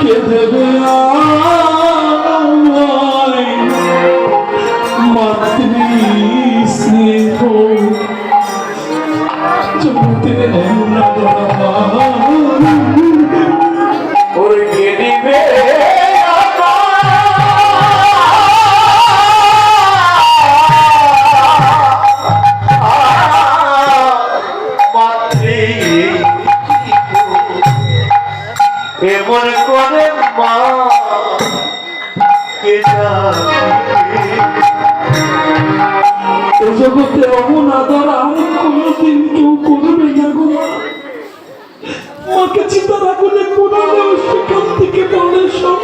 কে দেবে আমায় মাতৃ এমন করে মা কে জগতে অমন আদর আর কোনোদিন কেউ করবে না গো মাকে চিন্তা আগুনে কোনো সেখান থেকে বলে সন্তান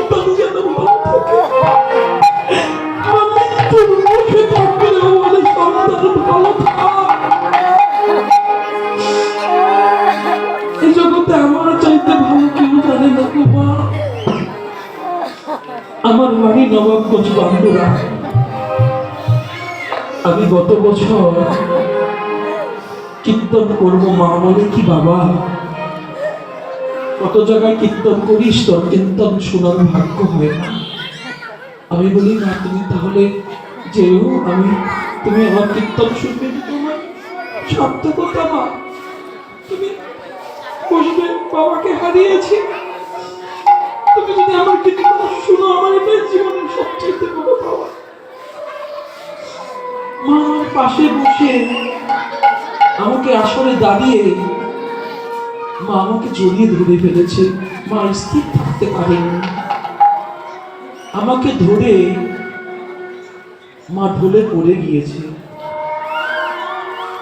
আমার বাড়ি নবাবগঞ্জ বান্দুরা। আমি গত বছর কীর্তন করব মা বলে কি বাবা? কত জায়গায় কীর্তন করিস তোর কীর্তন শোনার ভাগ্য হয় না। আমি বলি, না, তুমি তাহলে যেও, আমি, তুমি আমার কীর্তন শুনবে তোমার সার্থকতা মা। তুমি বসবে, বাবাকে হারিয়েছি। মা পাশে বসে আমাকে আসলে দাঁড়িয়ে মা আমাকে জড়িয়ে ধরে ফেলেছে। মা স্থির থাকতে পারেনি আমাকে ধরে মা ঢলে পড়ে গিয়েছে।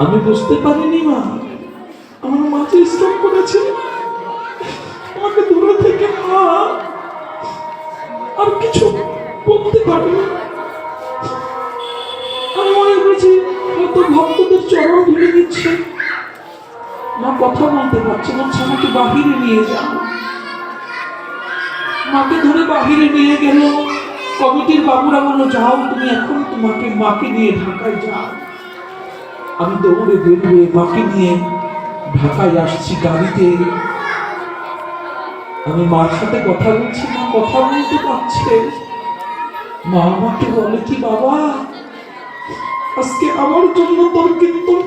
আমি বুঝতে পারিনি মা, আমার মাঝে স্ট্রোক করেছে, আমাকে দূরে থেকে মা আর কিছু বলতে পারিনি হয়তো ভক্তদের চরণ ধরে নিচ্ছে। মা কথা বলতে পারছে না আমাকে বাহিরে নিয়ে যাও। মাকে ধরে বাহিরে নিয়ে গেল। কমিটির বাবুরা বলল, যাও, তুমি এখন তোমাকে মাকে নিয়ে ঢাকায় যাও। আমি দৌড়ে বেরিয়ে মাকে নিয়ে ঢাকায় আসছি গাড়িতে। আমি মার সাথে কথা বলছি, মা কথা বলতে পারছে। মা আমাকে বলে, কি বাবা আজকে আমার জন্য তোর কীর্তনটা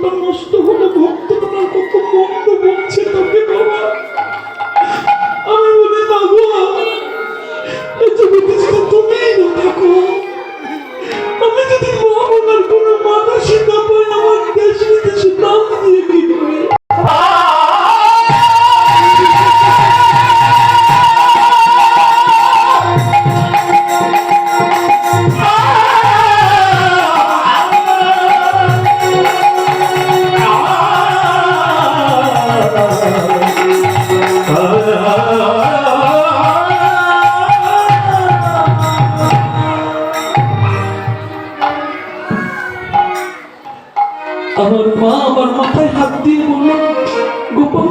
আমার মা আমার মাথায় হাত দিয়ে বলল গোপাল